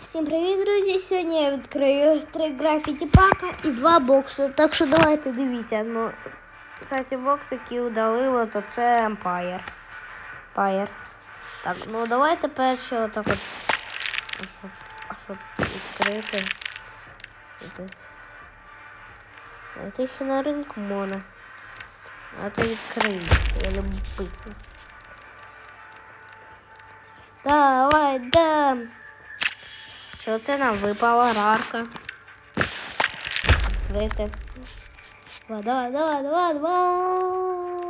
Всім привіт, друзі! Сьогодні я відкрию три графіті пака і два бокси. Так що давайте дивіться. Ну, кстати, бокс, який удалило, то це Empire. Empire. Так, ну давайте перше отак от. А щоб, а щоб відкрити. Це- Давайте ще на ринку можна. А то відкрию. Я любитель. Давай, да. Що це нам випала рарка? Відкрити. Давай, давай, давай, давай, давай.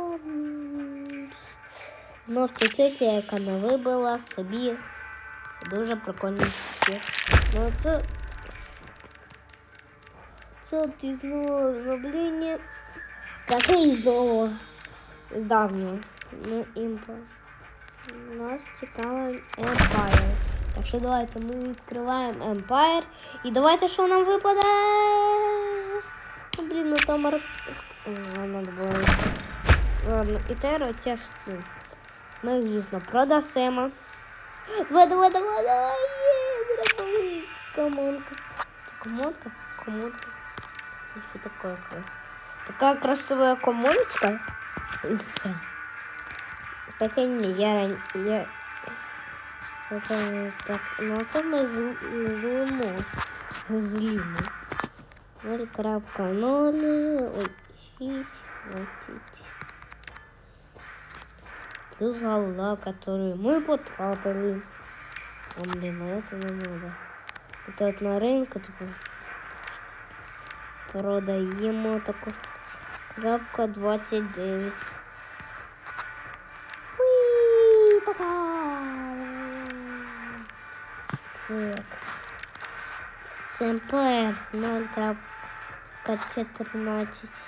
Знов ця тетя, яка не вибила собі дуже прикольний стіл. Ну це. Це от із нового обновлення. Такий знову з давнього. Ну, імпа. Нас цікавий Empire. Так що давайте ми відкриваємо Empire. І давайте, що нам випаде. Ну, блін, ну там ар... А, Надо було. Ладно, і тепер оця всі. Ми, звісно, продасимо. Давай, давай, давай, давай. Є, дорогой. Комонка. Це комонка? Комонка. Ну, Что такое? Такая красивая комоночка. Хотя не, я, ран- я... это, так, ну це ми злимо. Злимо. 0.0, ой, 6, 20. Плюс голова, которую мы потратили. А, блин, а это не надо. Это вот на рынку, типа, продаємо таку крапка 29. Уи, пока Так. СМПР 0.14.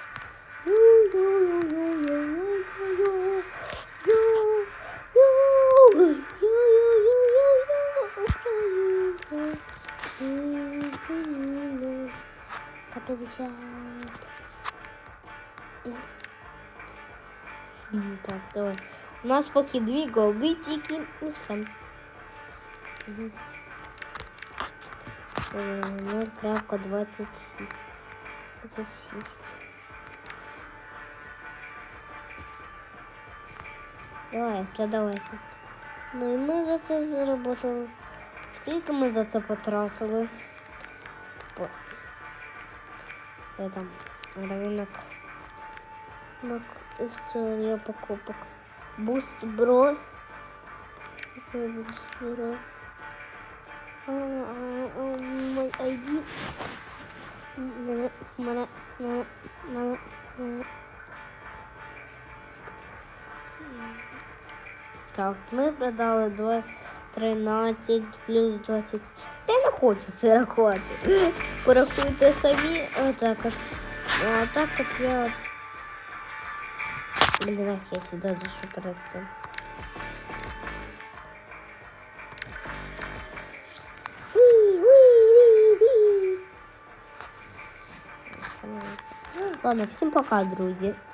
К50. М, Так, давай. У нас поки дві голди тільки і все. Мгм. Е, 0.26. 26. Давай, продавайте. Ну і ми за це заработали. Скільки ми за це потратили? По... Я там ринок. Ринок історія покупок. Буст бро. Какой буст бро? А, а, а, Мой ID. Мене, мене, мене, мене. Так, ми продали 2, 13 плюс 20. Та Я не хочу це рахувати. Порахуйте самі. Отак от. А так от я. Блін, я сюди зашу Ладно, всім пока, друзі.